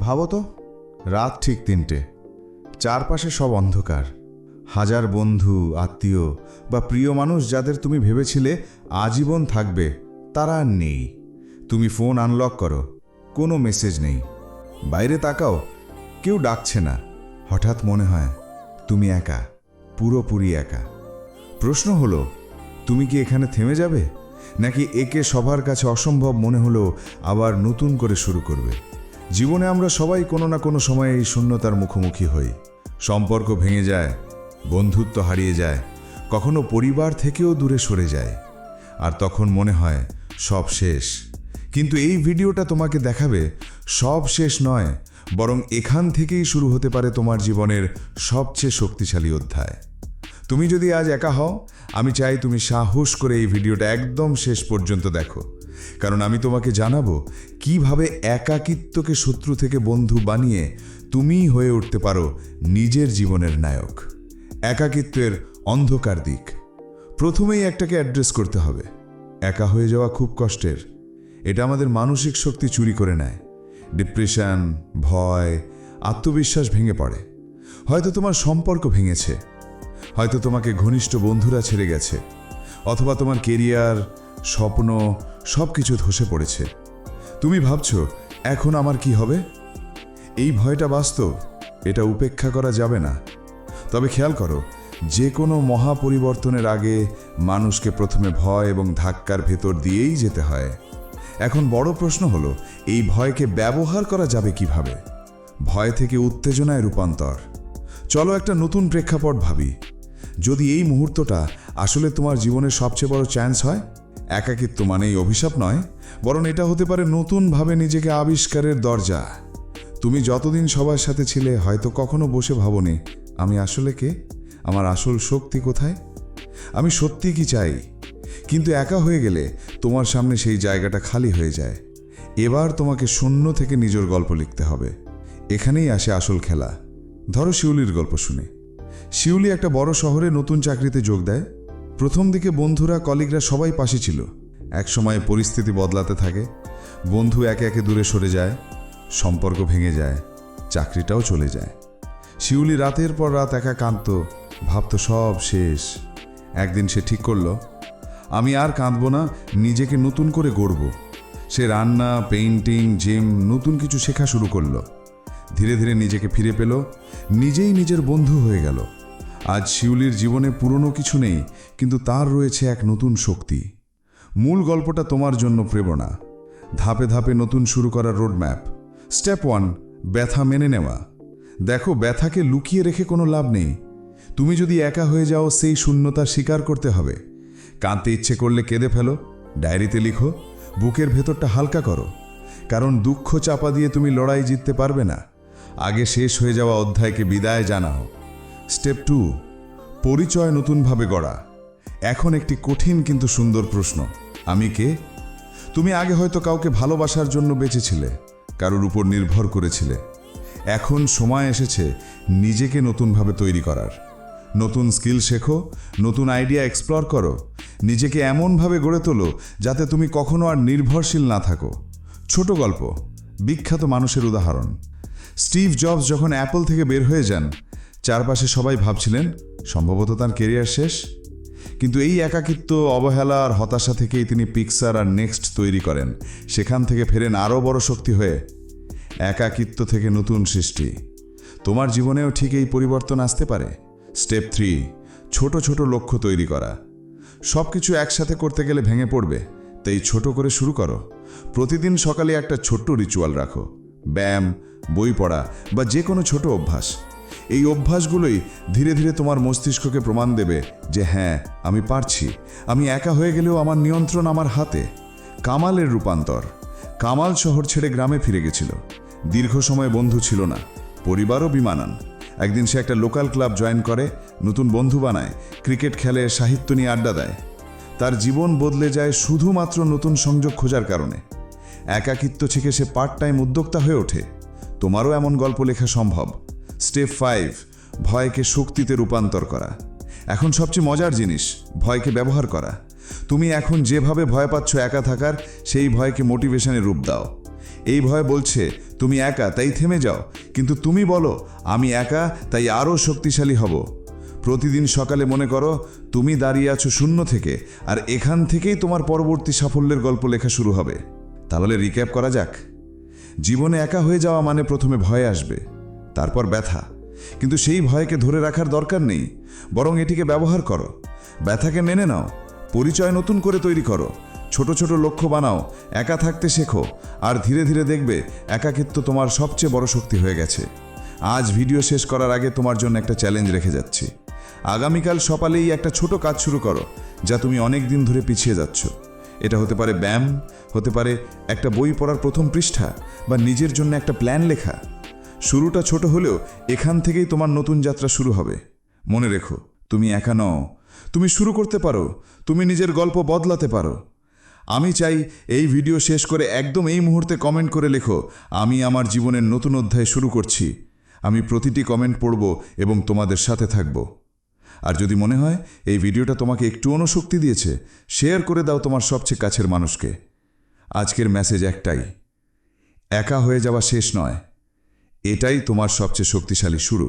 ভাবো তো, রাত ঠিক তিনটে। চারপাশে সব অন্ধকার। হাজার বন্ধু, আত্মীয় বা প্রিয় মানুষ যাদের তুমি ভেবেছিলে আজীবন থাকবে, তারা আর নেই। তুমি ফোন আনলক করো, কোনো মেসেজ নেই। বাইরে তাকাও, কেউ ডাকছে না। হঠাৎ মনে হয়, তুমি একা, পুরোপুরি একা। প্রশ্ন হলো, তুমি কি এখানে থেমে যাবে? নাকি একে সবার কাছে অসম্ভব মনে হলো আবার নতুন করে শুরু করবে? জীবনে আমরা সবাই কোনো না কোনো সময়ে এই শূন্যতার মুখোমুখি হই। সম্পর্ক ভেঙে যায়, বন্ধুত্ব হারিয়ে যায়, কখনো পরিবার থেকেও দূরে সরে যায়। আর তখন মনে হয়, সব শেষ। কিন্তু এই ভিডিওটা তোমাকে দেখাবে, সব শেষ নয়, বরং এখান থেকেই শুরু হতে পারে তোমার জীবনের সবচেয়ে শক্তিশালী অধ্যায়। তুমি যদি আজ একা হও, আমি চাই তুমি সাহস করে এই ভিডিওটা একদম শেষ পর্যন্ত দেখো। কারণ আমি তোমাকে জানাব কীভাবে একাকিত্বকে শত্রু থেকে বন্ধু বানিয়ে তুমিই হয়ে উঠতে পারো নিজের জীবনের নায়ক। একাকিত্বের অন্ধকার দিক। প্রথমেই একটাকে অ্যাড্রেস করতে হবে। একা হয়ে যাওয়া খুব কষ্টের। এটা আমাদের মানসিক শক্তি চুরি করে নেয়। ডিপ্রেশন, ভয়, আত্মবিশ্বাস ভেঙে পড়ে। হয়তো তোমার সম্পর্ক ভেঙেছে। হয়তো তোমাকে ঘনিষ্ঠ বন্ধুরা ছেড়ে গেছে। অথবা তোমার কেরিয়ার, স্বপ্ন সব কিছু ধসে পড়েছে। তুমি ভাবছ, এখন আমার কি হবে? এই ভয়টা বাস্তব, এটা উপেক্ষা করা যাবে না। তবে খেয়াল করো, যে কোনো মহা পরিবর্তনের আগে মানুষকে প্রথমে ভয় এবং ধাক্কার ভেতর দিয়েই যেতে হয়। এখন বড় প্রশ্ন হলো, এই ভয়কে ব্যবহার করা যাবে কীভাবে? ভয় থেকে উত্তেজনায় রূপান্তর। চলো একটা নতুন প্রেক্ষাপট ভাবি। যদি এই মুহূর্তটা আসলে তোমার জীবনের সবচেয়ে বড় চ্যান্স হয়? একাকিত্ব মানেই অভিশাপ নয়, বরং এটা হতে পারে নতুনভাবে নিজেকে আবিষ্কারের দরজা। তুমি যতদিন সবার সাথে ছিলে, হয়তো কখনো বসে ভাবনি, আমি আসলে কে? আমার আসল শক্তি কোথায়? আমি সত্যি কি চাই? কিন্তু একা হয়ে গেলে তোমার সামনে সেই জায়গাটা খালি হয়ে যায়। এবার তোমাকে শূন্য থেকে নিজের গল্প লিখতে হবে। এখানেই আসে আসল খেলা। ধরো শিউলির গল্প শুনে। শিউলি একটা বড় শহরে নতুন চাকরিতে যোগ দেয়। প্রথম দিকে বন্ধুরা, কলিগরা সবাই পাশে ছিল। একসময় পরিস্থিতি বদলাতে থাকে। বন্ধু একে একে দূরে সরে যায়, সম্পর্ক ভেঙে যায়, চাকরিটাও চলে যায়। শিউলি রাতের পর রাত একা কাঁদত ভাবতো সব শেষ। একদিন সে ঠিক করল, আমি আর কাঁদবো না, নিজেকে নতুন করে গড়ব। সে রান্না, পেইন্টিং, জিম, নতুন কিছু শেখা শুরু করল। ধীরে ধীরে নিজেকে ফিরে পেল, নিজেই নিজের বন্ধু হয়ে গেল। আজ শিউলির জীবনে পুরনো কিছু নেই, কিন্তু তার রয়েছে এক নতুন শক্তি। মূল গল্পটা তোমার জন্য প্রেরণা। ধাপে ধাপে নতুন শুরু করার রোডম্যাপ স্টেপ ওয়ান ব্যথা মেনে নেওয়া। দেখো, ব্যথাকে লুকিয়ে রেখে কোনো লাভ নেই। তুমি যদি একা হয়ে যাও, সেই শূন্যতা স্বীকার করতে হবে। কাঁদতে ইচ্ছে করলে কেঁদে ফেলো। ডায়েরিতে লিখো, বুকের ভেতরটা হালকা করো। কারণ দুঃখ চাপা দিয়ে তুমি লড়াই জিততে পারবে না। আগে শেষ হয়ে যাওয়া অধ্যায়কে বিদায় জানাও। স্টেপ টু, পরিচয় নতুনভাবে গড়া। এখন একটি কঠিন কিন্তু সুন্দর প্রশ্ন। আমি কে? তুমি আগে হয়তো কাউকে ভালোবাসার জন্য বেঁচেছিলে, কারোর উপর নির্ভর করেছিলে। এখন সময় এসেছে নিজেকে নতুনভাবে তৈরি করার। নতুন স্কিল শেখো, নতুন আইডিয়া এক্সপ্লোর করো, নিজেকে এমনভাবে গড়ে তোলো যাতে তুমি কখনো আর নির্ভরশীল না থাকো। ছোট গল্প, বিখ্যাত মানুষের উদাহরণ। স্টিভ জবস যখন অ্যাপল থেকে বের হয়ে যান চারপাশে সবাই ভাবছিলেন সম্ভবত তার কেরিয়ার শেষ। কিন্তু এই একাকিত্ব, অবহেলা আর হতাশা থেকেই তিনি পিকসার আর নেক্সট তৈরি করেন। সেখান থেকে ফেরেন আরও বড় শক্তি হয়ে। একাকিত্ব থেকে নতুন সৃষ্টি। তোমার জীবনেও ঠিক এই পরিবর্তন আসতে পারে। স্টেপ থ্রি ছোট ছোট লক্ষ্য তৈরি করা। সব কিছু একসাথে করতে গেলে ভেঙে পড়বে। তাই ছোট করে শুরু করো। প্রতিদিন সকালে একটা ছোট্ট রিচুয়াল রাখো। ব্যায়াম, বই পড়া বা যে কোনো ছোট অভ্যাস। এই অভ্যাসগুলোই ধীরে ধীরে তোমার মস্তিষ্ককে প্রমাণ দেবে যে হ্যাঁ আমি পারছি। আমি একা হয়ে গেলেও আমার নিয়ন্ত্রণ আমার হাতে। কামালের রূপান্তর। কামাল শহর ছেড়ে গ্রামে ফিরে গেছিল। দীর্ঘ সময় বন্ধু ছিল না। পরিবারও বিমানান। একদিন সে একটা লোকাল ক্লাব জয়েন করে, নতুন বন্ধু বানায়, ক্রিকেট খেলে, সাহিত্য নিয়ে আড্ডা দেয়। তার জীবন বদলে যায় শুধুমাত্র নতুন সংযোগ খোঁজার কারণে। একাকিত্ব থেকে সে পার্ট টাইম উদ্যোক্তা হয়ে ওঠে। তোমারও এমন গল্প লেখা সম্ভব। স্টেপ ফাইভ, ভয়কে শক্তিতে রূপান্তর করা। এখন সবচেয়ে মজার জিনিস, ভয়কে ব্যবহার করা। তুমি এখন যেভাবে ভয় পাচ্ছ একা থাকার, সেই ভয়কে মোটিভেশনে রূপ দাও। এই ভয় বলছে, তুমি একা, তাই থেমে যাও। কিন্তু তুমি বলো, আমি একা, তাই আরও শক্তিশালী হব। প্রতিদিন সকালে মনে করো, তুমি দাঁড়িয়ে আছো শূন্য থেকে, আর এখান থেকেই তোমার পরবর্তী সাফল্যের গল্প লেখা শুরু হবে। তাহলে রিক্যাপ করা যাক। জীবনে একা হয়ে যাওয়া মানে প্রথমে ভয় আসবে। তারপর ব্যথা। কিন্তু সেই ভয়কে ধরে রাখার দরকার নেই, বরং এটিকে ব্যবহার করো। ব্যথাকে মেনে নাও, পরিচয় নতুন করে তৈরি করো। ছোট ছোট লক্ষ্য বানাও, একা থাকতে শেখো, আর ধীরে ধীরে দেখবে একাকিত্ব তোমার সবচেয়ে বড় শক্তি হয়ে গেছে। আজ ভিডিও শেষ করার আগে তোমার জন্য একটা চ্যালেঞ্জ রেখে যাচ্ছি। আগামীকাল সকালেই একটা ছোট কাজ শুরু করো, যা তুমি অনেক দিন ধরে পিছিয়ে যাচ্ছ। এটা হতে পারে ব্যায়াম, হতে পারে একটা বই পড়ার প্রথম পৃষ্ঠা, বা নিজের জন্য একটা প্ল্যান লেখা। শুরুটা ছোট হলেও এখান থেকেই তোমার নতুন যাত্রা শুরু হবে। মনে রেখো, তুমি একা নও। তুমি শুরু করতে পারো, তুমি নিজের গল্প বদলাতে পারো। আমি চাই এই ভিডিও শেষ করে একদম এই মুহূর্তে কমেন্ট করে লেখো, আমি আমার জীবনের নতুন অধ্যায় শুরু করছি। আমি প্রতিটি কমেন্ট পড়ব এবং তোমাদের সাথে থাকব। আর যদি মনে হয় এই ভিডিওটা তোমাকে একটু অনুশক্তি দিয়েছে, শেয়ার করে দাও তোমার সবচেয়ে কাছের মানুষকে। আজকের মেসেজ একটাই, একা হয়ে যাওয়া শেষ নয়। এটাই তোমার সবচেয়ে শক্তিশালী শুরু।